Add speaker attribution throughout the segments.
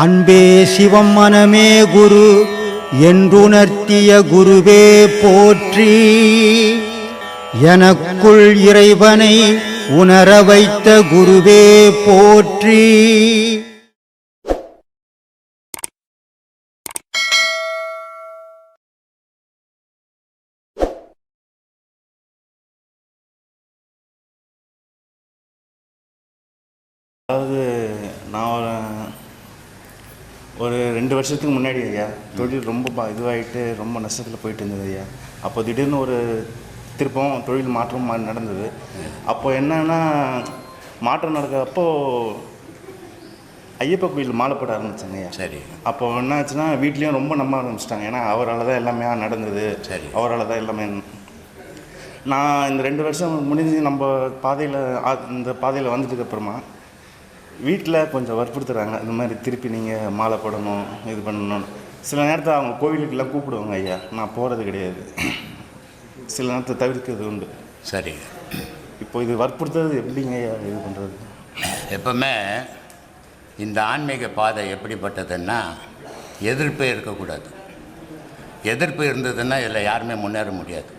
Speaker 1: அன்பே சிவம் மனமே குரு என்றுணர்த்திய குருவே போற்றி. எனக்குள் இறைவனை உணர வைத்த குருவே போற்றி.
Speaker 2: அதாவது நான் ஒரு ரெண்டு வருஷத்துக்கு முன்னாடி ஐயா தொழில் ரொம்ப பா- இதுவாயிட்டு ரொம்ப நஷ்டத்தில் போயிட்டு இருந்தது ஐயா. அப்போ திடீர்னு ஒரு திருப்பம் தொழில் மாற்றம் நடந்தது. அப்போ என்னன்னா மாற்றம் நடக்கிறப்போ ஐயப்ப கோயில் மாலை போட ஆரம்பிச்சாங்க ஐயா.
Speaker 3: சரி.
Speaker 2: அப்போ என்ன ஆச்சுன்னா வீட்லேயும் ரொம்ப நம்ப ஆரம்பிச்சிட்டாங்க. ஏன்னா அவரால் தான் எல்லாமே நடந்தது.
Speaker 3: சரி.
Speaker 2: அவரால் தான் எல்லாமே நான் இந்த ரெண்டு வருஷம் முடிஞ்சு நம்ம பாதையில் இந்த பாதையில் வந்ததுக்கு அப்புறமா வீட்டில் கொஞ்சம் வற்புறுத்துறாங்க இந்த மாதிரி திருப்பி நீங்கள் மாலை போடணும் இது பண்ணணும். சில நேரத்தில் அவங்க கோவிலுக்கெல்லாம் கூப்பிடுவாங்க ஐயா நான் போகிறது கிடையாது. சில நேரத்தை தவிர்க்கிறது உண்டு.
Speaker 3: சரி
Speaker 2: இப்போ இது வற்புறுத்துறது எப்படிங்க ஐயா இது பண்ணுறது
Speaker 3: எப்பவுமே இந்த ஆன்மீக பாதை எப்படிப்பட்டதுன்னா எதிர்ப்பே இருக்கக்கூடாது. எதிர்ப்பு இருந்ததுன்னா இதில் யாருமே முன்னேற முடியாது.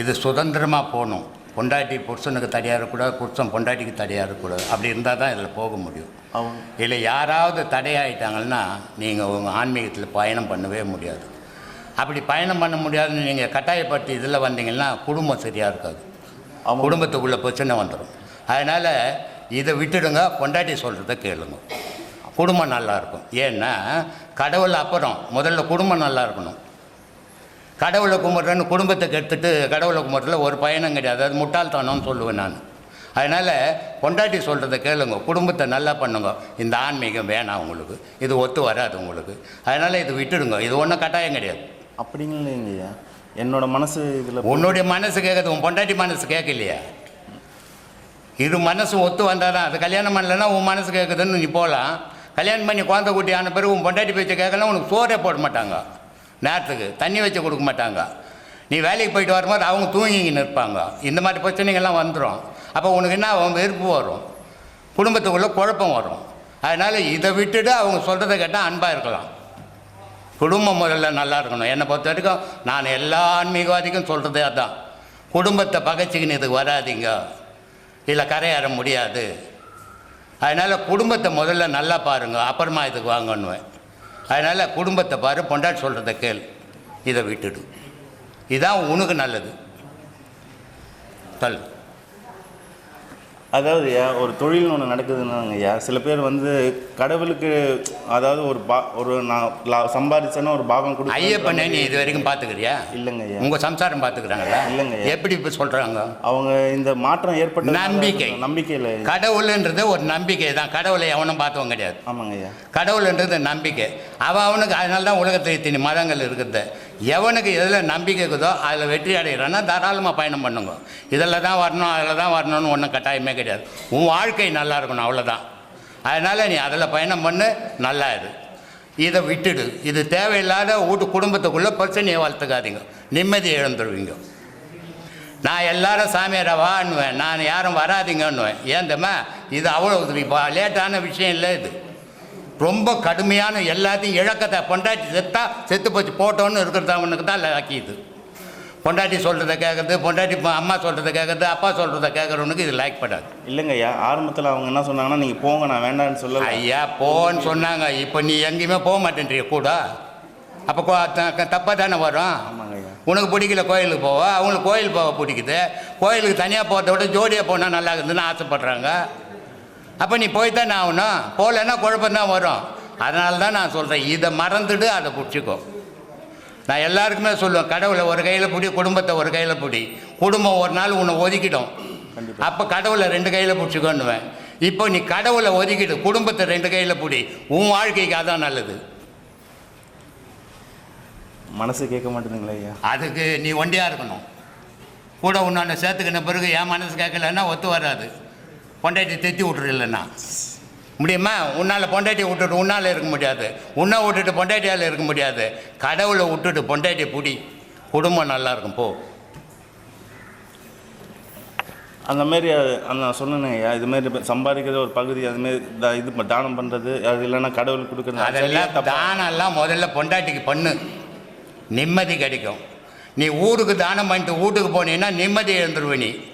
Speaker 3: இது சுதந்திரமாக போகணும். பொண்டாட்டி புருஷனுக்கு தடையாக இருக்கக்கூடாது புருஷன் பொண்டாட்டிக்கு தடையாக இருக்கக்கூடாது அப்படி இருந்தால் தான் இதில் போக முடியும்.
Speaker 2: அவங்க
Speaker 3: இல்லை யாராவது தடையாயிட்டாங்கன்னா நீங்கள் உங்கள் ஆன்மீகத்தில் பயணம் பண்ணவே முடியாது. அப்படி பயணம் பண்ண முடியாதுன்னு நீங்கள் கட்டாயப்படுத்தி இதில் வந்தீங்கன்னா குடும்பம் சரியாக இருக்காது.
Speaker 2: ஆமாம்.
Speaker 3: குடும்பத்துக்குள்ளே பிரச்சனை வந்துடும். அதனால் இதை விட்டுடுங்க பொண்டாட்டி சொல்கிறத கேளுங்க. குடும்பம் நல்லா இருக்கும். ஏன்னா கடவுள் அப்புறம் முதல்ல குடும்பம் நல்லா இருக்கணும். கடவுளை கும்பிட்றேன்னு குடும்பத்தை கெடுத்துட்டு கடவுளை கும்பிட்றதுல ஒரு பயணம் கிடையாது. அது முட்டாள்தனம்னு சொல்லுவேன் நான். அதனால் பொண்டாட்டி சொல்கிறத கேளுங்க. குடும்பத்தை நல்லா பண்ணுங்க. இந்த ஆன்மீகம் வேணாம் உங்களுக்கு. இது ஒத்து வராது உங்களுக்கு. அதனால் இது விட்டுடுங்க. இது ஒன்றும் கட்டாயம் கிடையாது.
Speaker 2: அப்படிங்களேங்க ஐயா என்னோட மனசு இதில்
Speaker 3: உன்னுடைய மனசு கேட்குது உன் பொண்டாட்டி மனசு கேட்கலையா இரு மனசு ஒத்து வந்தால் தான் அது கல்யாணம் பண்ணலைன்னா உன் மனசு கேட்குதுன்னு நீ போகலாம் கல்யாணம் பண்ணி குழந்தை குட்டி ஆன பிறகு உன் பொண்டாட்டி பேச்சை கேட்கலாம் உனக்கு சோறே போட மாட்டாங்க. நேரத்துக்கு. தண்ணி வச்சு கொடுக்க மாட்டாங்க. நீ வேலைக்கு போயிட்டு வரும்போது அவங்க தூங்கிங்கன்னு இருப்பாங்க இந்த மாதிரி பிரச்சனைகள்லாம் வந்துடும் அப்போ உனக்கு என்ன அவன் வெறுப்பு வரும். குடும்பத்துக்குள்ளே குழப்பம் வரும். அதனால் இதை விட்டுட்டு அவங்க சொல்கிறத கேட்டால் அன்பாக இருக்கலாம். குடும்பம் முதல்ல நல்லா இருக்கணும். என்னை பொறுத்த வரைக்கும் நான் எல்லா ஆன்மீகவாதிக்கும் சொல்கிறதே அதான். குடும்பத்தை பகைச்சிக்கின்னு இதுக்கு வராதீங்க. இல்லை கரையேற முடியாது. அதனால் குடும்பத்தை முதல்ல நல்லா பாருங்கள் அப்புறமா இதுக்கு வாங்கணுவேன் அதனால் குடும்பத்தை பாரு பொண்டாட்டி சொல்கிறத கேள். இதை விட்டுடு. இதுதான் உனக்கு நல்லது. சொல்
Speaker 2: அதாவது ஐயா ஒரு தொழில் ஒன்று நடக்குதுன்னாங்க ஐயா சில பேர் வந்து கடவுளுக்கு அதாவது ஒரு பா ஒரு நான் லா- சம்பாதிச்சேன்னா ஒரு பாகம் கொடு
Speaker 3: ஐயப்பனை நீ இது வரைக்கும் பார்த்துக்கிறியா
Speaker 2: இல்லைங்க ஐயா
Speaker 3: உங்கள் சம்சாரம் பார்த்துக்கிறாங்களா
Speaker 2: இல்லைங்க ஐயா.
Speaker 3: எப்படி இப்போ சொல்கிறாங்க
Speaker 2: அவங்க இந்த மாற்றம் ஏற்பட்ட
Speaker 3: நம்பிக்கை.
Speaker 2: நம்பிக்கையில்
Speaker 3: கடவுள்ன்றது ஒரு நம்பிக்கை தான். கடவுளை எவனும் பார்த்தவன் கிடையாது.
Speaker 2: ஆமாங்க ஐயா
Speaker 3: கடவுள்ன்றது நம்பிக்கை. அவன் அவனுக்கு அதனால தான் உலகத்தில் இத்தனை மதங்கள் இருக்குது எவனுக்கு எதில் நம்பிக்கை இருக்குதோ அதில் வெற்றி அடைகிறான்னா தாராளமாக பயணம் பண்ணுங்க. இதில் தான் வரணும் அதில் தான் வரணும்னு ஒன்றும் கட்டாயமே கிடையாது. உன் வாழ்க்கை நல்லா இருக்கணும் அவ்வளோதான் அதனால் நீ அதில் பயணம் பண்ணு நல்லா இரு. இதை விட்டுடு. இது தேவையில்லாத வீட்டு குடும்பத்துக்குள்ளே பிரச்சனையை வளர்த்துக்காதீங்க. நிம்மதி இழந்துருவீங்க. நான் எல்லாரும் சாமியாரை வான்னுவேன். நான் யாரும் வராதீங்கன்னுவேன். ஏன் தெரியுமா? இது அவ்வளோ லேட்டான விஷயம் இல்லை இது. ரொம்ப கடுமையான எல்லாத்தையும் இழக்கத்தை பொண்டாட்டி செத்தா செத்து போச்சு போட்டோன்னு இருக்கிறதவனுக்கு தான் லாக்கிது பொண்டாட்டி சொல்கிறத கேட்குறது பொண்டாட்டி அம்மா சொல்கிறத கேட்குறது அப்பா சொல்கிறத கேட்குறவனுக்கு இது லைக் படாது.
Speaker 2: இல்லைங்க ஐயா ஆரம்பத்தில் அவங்க என்ன சொன்னாங்கன்னா நீங்கள் போங்க நான் வேண்டாம்னு சொல்ல
Speaker 3: ஐயா போன்னு சொன்னாங்க. இப்போ நீ எங்கேயுமே போக மாட்டேன்றிய கூட. அப்போ தப்பாக தானே வரும்.
Speaker 2: ஆமாங்க
Speaker 3: உனக்கு பிடிக்கல கோயிலுக்கு போவ? அவங்களுக்கு கோயில் போக பிடிக்குது. கோயிலுக்கு தனியாக போகிறத விட ஜோடியாக போனால் நல்லா இருக்குதுன்னு ஆசைப்பட்றாங்க. அப்போ நீ போய் தானே ஆகணும். போகலன்னா குழப்பம்தான் வரும். அதனால தான் நான் சொல்கிறேன் இதை மறந்துட்டு அதை பிடிச்சிக்கோ. நான் எல்லாருக்குமே சொல்லுவேன் கடவுளை ஒரு கையில் பிடி குடும்பத்தை ஒரு கையில் பிடி. குடும்பம் ஒரு நாள் உன்னை ஒதுக்கிடும். அப்போ கடவுளை ரெண்டு கையில் பிடிச்சிக்கோன்னுவேன். இப்போ நீ கடவுளை ஒதுக்கிடு குடும்பத்தை ரெண்டு கையில் பிடி. உன் வாழ்க்கைக்கு அதான் நல்லது.
Speaker 2: மனசு கேட்க மாட்டேங்குங்களா ஐயா.
Speaker 3: அதுக்கு நீ ஒண்டியாக இருக்கணும். கூட உன்னொன்று சேர்த்துக்கின பிறகு என் மனசு கேட்கலன்னா ஒத்து வராது. பொண்டாட்டி தெத்தி விட்டுரு இல்லைன்னா முடியுமா? உன்னால் பொண்டாட்டி விட்டுட்டு உன்னால் இருக்க முடியாது. உன்னை விட்டுட்டு பொண்டாட்டியால் இருக்க முடியாது. கடவுளை விட்டுட்டு பொண்டாட்டி புடி. குடும்பம் நல்லா இருக்கும் போ.
Speaker 2: அந்த மாதிரி அது- அந்த நான் சொன்னேனே ஐயா இது மாதிரி இப்ப சம்பாதிக்கிறது ஒரு பகுதி அது மாதிரி த- இது தானம் பண்ணுறது அது இல்லைன்னா கடவுளுக்கு கொடுக்குறது
Speaker 3: அதெல்லாம்
Speaker 2: தப்பா?
Speaker 3: தானம் எல்லாம் முதல்ல பொண்டாட்டிக்கு பண்ணு. நிம்மதி கிடைக்கும். நீ ஊருக்கு தானம் பண்ணிட்டு வீட்டுக்கு போனீங்கன்னா நிம்மதி எழுந்துருவ நீ.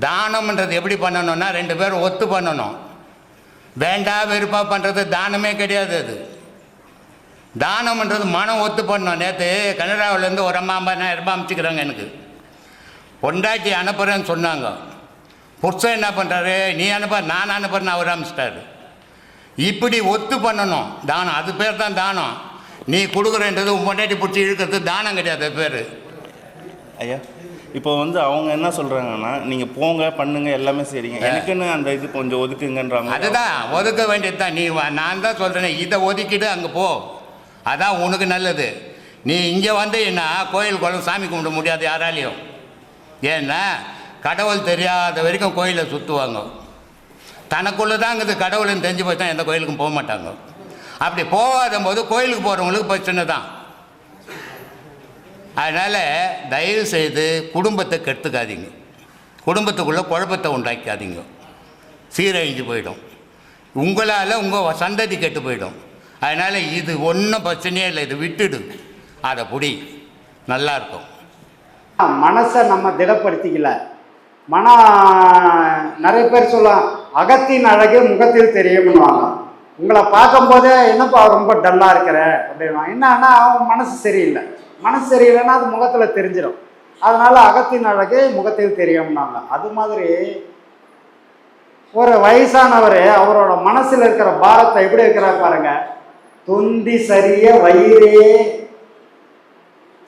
Speaker 3: தானம்ன்றது எப்படி பண்ணணும்னா ரெண்டு பேரும் ஒத்து பண்ணணும். வேண்டா வெறுப்பாக பண்ணுறது தானமே கிடையாது அது. தானம்ன்றது மனம் ஒத்து பண்ணணும். நேற்று கனடாவிலேருந்து ஒரு அம்மா ஐம்பதாயிரம் ரூபாய் அனுப்பிச்சிக்கிறாங்க எனக்கு. பொண்டாட்டி அனுப்புகிறேன்னு சொன்னாங்க. புருஷன் என்ன பண்ணுறாரு நீ அனுப்ப நான் அனுப்புறேன்னு அவர் அனுப்பிச்சிட்டாரு. இப்படி ஒத்து பண்ணணும். தானம் அது பேர் தான் தானம். நீ கொடுக்குறன்றது உன் பொண்டாட்டி பிடிச்சி இழுக்கிறது தானம் கிடையாது அது பேர்.
Speaker 2: ஐயா. இப்போ வந்து அவங்க என்ன சொல்கிறாங்கன்னா நீங்கள் போங்க பண்ணுங்க எல்லாமே சரிங்க எனக்குன்னு அந்த இது கொஞ்சம் ஒதுக்குங்கன்ற மாதிரி?
Speaker 3: அதுதான் ஒதுக்க வேண்டியது தான் நீ நான் தான் சொல்கிறேன் இதை ஒதுக்கிட்டு அங்கே போ. அதான் உனக்கு நல்லது. நீ இங்கே வந்து என்ன கோயில் குளம் சாமி கும்பிட முடியாது யாராலையும். ஏன்னா கடவுள் தெரியாத வரைக்கும் கோயிலை சுற்றுவாங்க தனக்குள்ளே தான் இது கடவுள்னு தெரிஞ்சு போய் தான் எந்த கோயிலுக்கும் போக மாட்டாங்க. அப்படி போகாத போது கோயிலுக்கு போகிறவங்களுக்கு பிரச்சனை தான் அதனால் தயவு செய்து குடும்பத்தை கெடுத்துக்காதீங்க. குடும்பத்துக்குள்ளே குழப்பத்தை உண்டாக்காதீங்க சீரழிஞ்சு போயிடும். உங்களால் உங்கள் சந்ததி கெட்டு போயிடும். அதனால் இது ஒன்றும் பிரச்சனையே இல்லை. இது விட்டுடு. அதை புடி. நல்லா இருக்கும்.
Speaker 4: மனசை நம்ம திடப்படுத்திக்கல. மன நிறைய பேர் சொல்லலாம் அகத்தின் அழகு முகத்தில் தெரியும்னுவாங்க. உங்களை பார்க்கும்போதே என்னப்பா ரொம்ப டல்லாக இருக்கிற? அப்படின்வாங்க என்னன்னா அவன் மனசு சரியில்லை. மனசு சரியில்லைன்னா அது முகத்தில் தெரிஞ்சிடும் அதனால் அகத்தின் அழகு முகத்தில் தெரியும்னாங்க. அது மாதிரி ஒரு வயசானவர் அவரோட மனசில் இருக்கிற பாரத்தை எப்படி இருக்கிறார் பாருங்க. தொந்தி சரிய வயிறே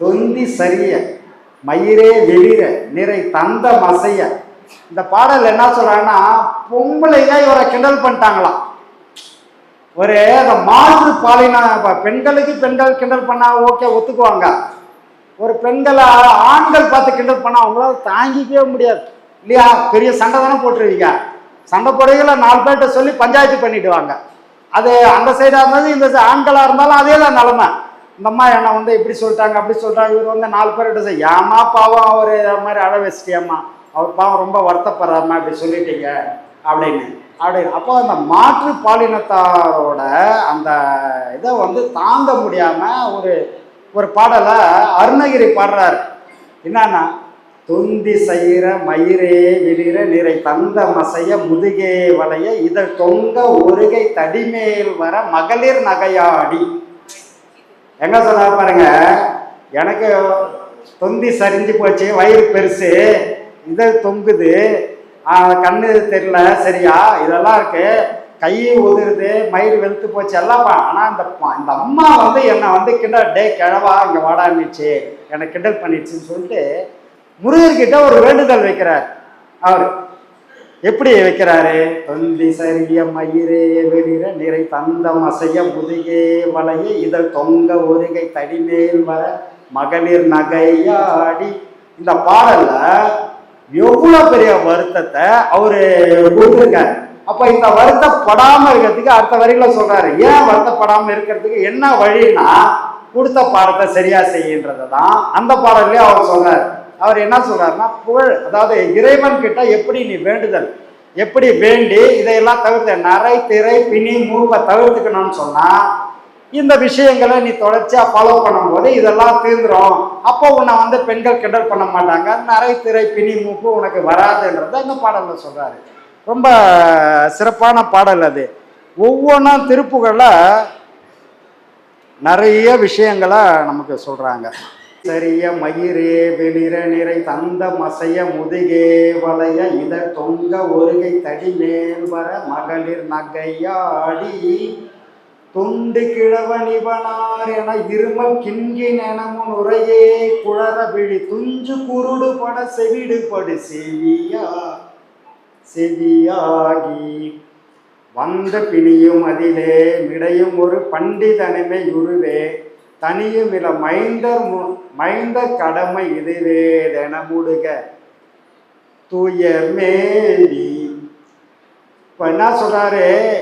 Speaker 4: தொந்தி சரிய மயிரே வெளிர நிறை தந்த மசைய இந்த பாடல் என்ன சொல்றாங்கன்னா பொம்பளைங்க இவரை கிண்டல் பண்ணிட்டாங்களாம். ஒரு அந்த மாற்று பாலின பெண்களுக்கு பெண்கள் கிண்டல் பண்ணால் ஓகே ஒத்துக்குவாங்க. ஒரு பெண்களை ஆண்கள் பார்த்து கிண்டல் பண்ணால் அவங்களால தாங்கிக்கவே முடியாது. இல்லையா? பெரிய சண்டை தானே போட்டுருவீங்க. சண்டை போடுறீங்களா? நாலு பேர்கிட்ட சொல்லி பஞ்சாயத்து பண்ணிடுவாங்க. அது அந்த சைடாக இருந்தாலும் இந்த ஆண்களாக இருந்தாலும் அதே தான் நிலமை. இந்த அம்மா என்னை வந்து இப்படி சொல்லிட்டாங்க அப்படி சொல்லிட்டாங்க இவர் வந்து நாலு பேர்கிட்ட சொல்லி ஏமா பாவம் அவர் மாதிரி அழ வச்சிட்டியாம்மா. அவர் பாவம் ரொம்ப வருத்தப்படுறாருமா இப்படி சொல்லிட்டீங்க. அப்படின்னு. அப்படின்னு. அப்போ அந்த மாற்று பாலினத்தாரோட அந்த இதை வந்து தாங்க முடியாமல் ஒரு ஒரு பாடலை அருணகிரி பாடுறாரு. என்னன்னா தொந்தி செய்கிற மயிரே விழிகிற நிறை தந்த மசைய முதுகே வளைய இதழ் தொங்க ஒருகை தடிமேல் வர மகளிர் நகையாடி. எங்க சொன்னார் பாருங்க எனக்கு தொந்தி சரிஞ்சு போச்சு வயிறு பெருசு இதழ் தொங்குது கண்ணு தெரியல சரியா? இதெல்லாம் இருக்கு. கை உதிருது மயிறு வெளுத்து போச்சு எல்லாம்? ஆனால் ஆனா இந்த இந்த அம்மா வந்து என்னை வந்து கிண்டல் டே கிழவா இங்க வாடான்னுச்சு என்னை கிண்டல் பண்ணிடுச்சுன்னு சொல்லிட்டு முருகர்கிட்ட ஒரு வேண்டுதல் வைக்கிறார். அவர் எப்படி வைக்கிறாரு? தொந்தி சரிய மயிரே வெளிர நிறை தந்த மசைய முதுகே வளைய இதழ் தொங்க ஒருகை தடிமேல் வர மகளிர் நகையாடி. இந்த பாடல்ல எவ்வளவு பெரிய வருத்தத்தை அவரு கொடுத்துருக்காரு. அப்ப இந்த வருத்தப்படாம இருக்கிறதுக்கு அடுத்த வரியில சொல்றாரு. ஏன் வருத்தப்படாம இருக்கிறதுக்கு என்ன வழின்னா கொடுத்த பாடத்தை சரியா செய்யுன்றதை தான் அந்த பாடல்லே அவர் சொல்றாரு. அவர் என்ன சொல்றாருன்னா புகழ் அதாவது இறைவன் கிட்ட எப்படி நீ வேண்டுதல் எப்படி வேண்டி இதையெல்லாம் தவிர்த்து நரை திரை பிணி மூப்பை தவிர்த்துக்கணும்னு சொன்னா இந்த விஷயங்களை நீ தொடர்ச்சியாக ஃபாலோ பண்ணும்போது இதெல்லாம் தீர்ந்துடும் அப்போ உன்னை வந்து பெண்கள் கிண்டல் பண்ண மாட்டாங்க. நரை திரை பிணி மூப்பு உனக்கு வராதுன்றத இந்த பாடலில் சொல்கிறாரு ரொம்ப சிறப்பான பாடல் அது. ஒவ்வொன்றும் திருப்புகளை நிறைய விஷயங்களை நமக்கு சொல்கிறாங்க சரிய மயிரே வெளிர நிறை தந்த மசைய முதுகே வளைய இத தொங்க ஒருகை தடி மேல் வர மகளிர் நகையாடி துண்டு கிழவனிவனார் என இருமல் கிண்கின் எனமுன் உரையே குழற விழி துஞ்சு குருடு பட செவிடுபடு செவியா செவியாகி. வந்த பிணியும் அதிலே மிடையும் ஒரு பண்டிதனுமே உருவே தனியும் இல மைந்தர் மு- மைந்தர் கடமை இதுவே என முடுக. தூயர் மேலி இப்போ என்ன சொல்றாரு?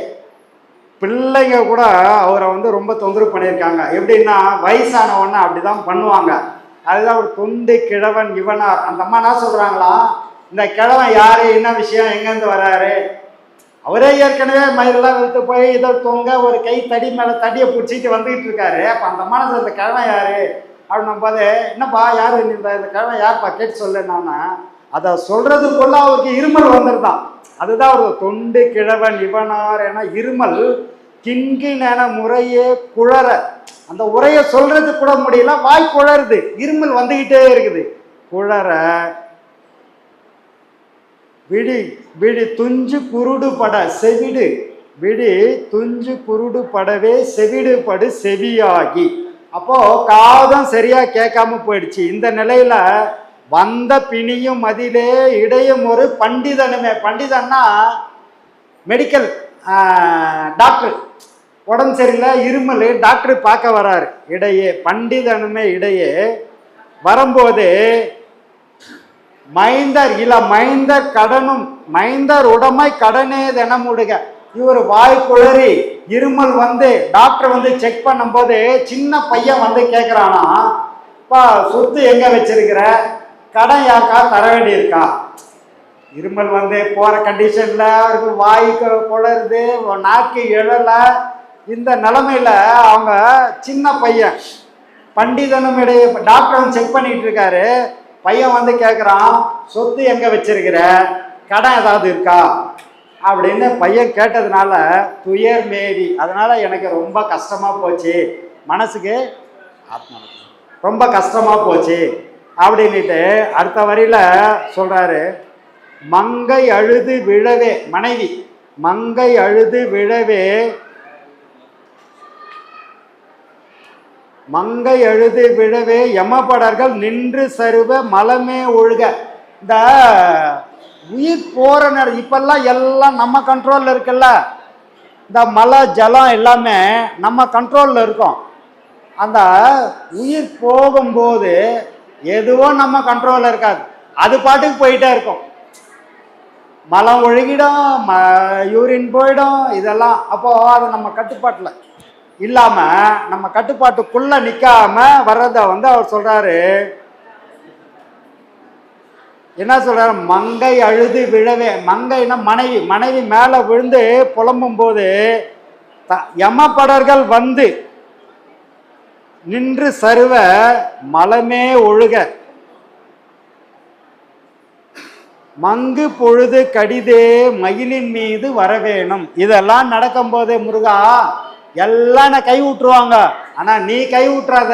Speaker 4: பிள்ளைங்க கூட அவரை வந்து ரொம்ப தொந்தரவு பண்ணியிருக்காங்க. எப்படின்னா வயசானவொன்னே அப்படிதான் பண்ணுவாங்க. அதுதான் ஒரு தொண்டு கிழவன் இவனார். அந்த அம்மா என்ன சொல்கிறாங்களா இந்த கிழவன் யார்? என்ன விஷயம்? எங்கேருந்து வராரு? அவரே ஏற்கனவே மயிரெல்லாம் விழுத்து போய் இதை தொங்க ஒரு கை தடி மேலே தடியை பிடிச்சிட்டு வந்துகிட்டு இருக்காரு. அப்போ அந்த மனசு அந்த கிழவன் யார்? அப்படின்னும் போது என்னப்பா யார்? இந்த இந்த கிழவன் யார்ப்பா? கேட்டு சொல்லுன்னா அதை சொல்றதுக்குள்ள அவருக்கு இருமல் வந்துருதான் அதுதான் ஒரு தொண்டு கிழவன் இவனார் என இருமல் கிண்கிணென முறையே குழற. அந்த உரையை சொல்றது கூட முடியல வாய் குழறுது இருமல் வந்துகிட்டே இருக்குது. குழற விழி விழி துஞ்சு குருடு பட செவிடு. விழி துஞ்சு குருடு படவே செவிடு படு செவியாகி. அப்போ காதம் சரியா கேட்காம போயிடுச்சு. இந்த நிலையில வந்த பிணியும் அதிலே இடையும் ஒரு பண்டிதனுமே. பண்டிதன்னா மெடிக்கல் டாக்டர் உடம்பு சரியில்லை இருமல் டாக்டர் பார்க்க வராரு. இடையே பண்டிதனுமே இடையே வரும்போது மைந்தர் இல்ல மைந்தர் கடனும் மைந்தர் உடமை கடனே தினமுடுக. இவர் வாய் குளறி இருமல் வந்து டாக்டர் வந்து செக் பண்ணும்போது சின்ன பையன் வந்து கேட்குறானா பா சொத்து எங்கே வச்சிருக்கிற? கடன் யாக்கா தர வேண்டியிருக்கா? இருமல் வந்து போகிற கண்டிஷனில் அவருக்கு வாய் குளருது நாக்கு எழலை. இந்த நிலமையில் அவங்க சின்ன பையன் பண்டிதனும் இடையே டாக்டர் வந்து செக் பண்ணிகிட்டு இருக்காரு. பையன் வந்து கேட்குறான் சொத்து எங்கே வச்சிருக்கிற? கடன் ஏதாவது இருக்கா? அப்படின்னு பையன் கேட்டதுனால துயர் மேவி. அதனால் எனக்கு ரொம்ப கஷ்டமாக போச்சு. மனசுக்கு ஆத்மா ரொம்ப கஷ்டமாக போச்சு. அப்படின்ட்டு அடுத்த வரியில் சொல்கிறாரு மங்கை அழுது விழவே மனைவி மங்கை அழுது விழவே மங்கை அழுது விழவே யமபடர்கள் நின்று சருவ மலமே ஒழுக. இந்த உயிர் போற நேரம் இப்பெல்லாம் எல்லாம் நம்ம கண்ட்ரோல்ல இருக்குல்ல? இந்த மலை ஜலம் எல்லாமே நம்ம கண்ட்ரோல்ல இருக்கும். அந்த உயிர் போகும்போது எதுவும் நம்ம கண்ட்ரோல்ல இருக்காது. அது பாட்டுக்கு போயிட்டே இருக்கும். மலம் ஒழுகிடும் ம யூரின் போயிடும் இதெல்லாம். அப்போ அது நம்ம கட்டுப்பாட்டில். இல்லாம நம்ம கட்டுப்பாட்டுக்குள்ள நிற்காமல் வர்றத வந்து அவர் சொல்றாரு. என்ன சொல்றாரு? மங்கை அழுது விழவே மங்கைனா மனைவி மனைவி மேலே விழுந்து புலம்பும் போது த- யமபடர்கள் வந்து நின்று சருவ மலமே ஒழுக. மங்கு பொழுது கடிதே மயிலின் மீது வரவேணும். இதெல்லாம் நடக்கும்போது முருகா எல்லாம் என்னை கை விட்டுருவாங்க ஆனா நீ கை விட்டுறாத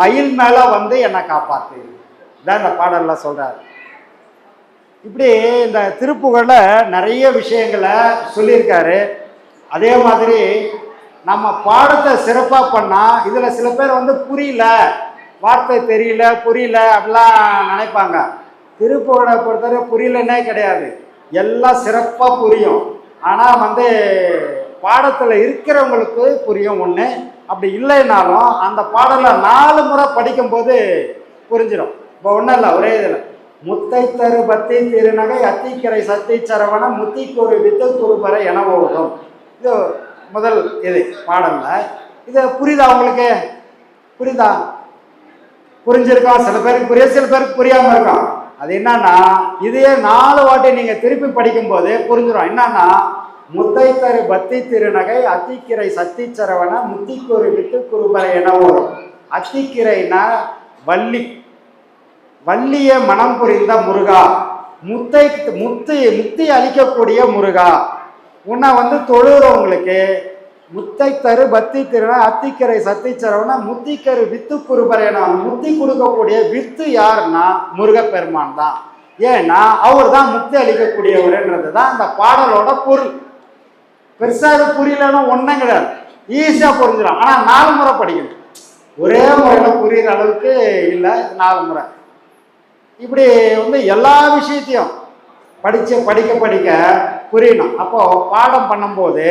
Speaker 4: மயில் மேல வந்து என்னை காப்பாத்து. இதான் இந்த பாடல்ல சொல்றாரு. இப்படி இந்த திருப்புகழ்ல நிறைய விஷயங்களை சொல்லியிருக்காரு. அதே மாதிரி நம்ம பாடத்தை சிறப்பாக பண்ணால் இதில் சில பேர் வந்து புரியல. வார்த்தை தெரியல புரியல அப்படிலாம் நினைப்பாங்க. திருப்புகழை பொறுத்தவரை புரியலன்னே கிடையாது. எல்லாம் சிறப்பாக புரியும். ஆனால் வந்து பாடத்தில் இருக்கிறவங்களுக்கு புரியும் ஒன்று அப்படி இல்லைனாலும் அந்த பாடலை நாலு முறை படிக்கும்போது புரிஞ்சிடும் இப்போ ஒன்றும் இல்லை ஒரே இதில். முத்தை தரு பத்தி திருநகை அத்திக்கரை சத்தி சரவண முத்திக்கொரு வித்து குருபரை என ஓடும். இது முதல் இது பாடல்ல. இது புரியுதா உங்களுக்கு? புரியுதா? புரிஞ்சிருக்கோம் சில பேருக்கு புரிய சில பேருக்கு புரியாம இருக்கும் அது என்னன்னா இதையே நாலு வாட்டி நீங்க திருப்பி படிக்கும்போது புரிஞ்சிடும் என்னன்னா முத்தை தரு பத்தி திருநகை அத்திக்கிரை சத்தி சரவண முத்திக்குரு விட்டு குருபரை என வரும். அத்திக்கிரைனா வள்ளி. வள்ளிய மனம் புரிந்த முருகா. முத்தை முத்து முத்தி அளிக்கக்கூடிய முருகா. உன்னை வந்து தொழுகிறவங்களுக்கு முத்தை தரு பத்தி திருநா அத்திக்கரை சத்திச்சரவனா முத்திக்கரு வித்து குருபரேனா முத்தி கொடுக்கக்கூடிய வித்து யாருன்னா முருகப்பெருமான் தான். ஏன்னா அவர் தான் முக்தி அளிக்கக்கூடியவர்ன்றது தான் அந்த பாடலோட பொருள். பெருசாக அது புரியலன்னா ஒன்றும் கிடையாது. ஈஸியாக புரிஞ்சிடும். ஆனால் நாலு முறை படிக்கணும். ஒரே முறையில் புரிகிற அளவுக்கு இல்லை நாலு முறை. இப்படி வந்து எல்லா விஷயத்தையும் படித்து படிக்க படிக்க புரியணும். அப்போ பாடம் பண்ணும்போது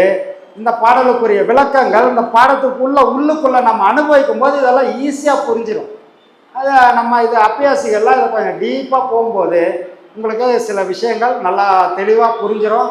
Speaker 4: இந்த பாடலுக்குரிய விளக்கங்கள் இந்த பாடத்துக்குள்ள உள்ளுக்குள்ள நம்ம அனுபவிக்கும் போது இதெல்லாம் ஈஸியாக புரிஞ்சிடும் அது நம்ம இது அப்பியாசிகள்லாம் இதை கொஞ்சம் டீப்பாக போகும்போது உங்களுக்கு சில விஷயங்கள் நல்லா தெளிவாக புரிஞ்சிடும்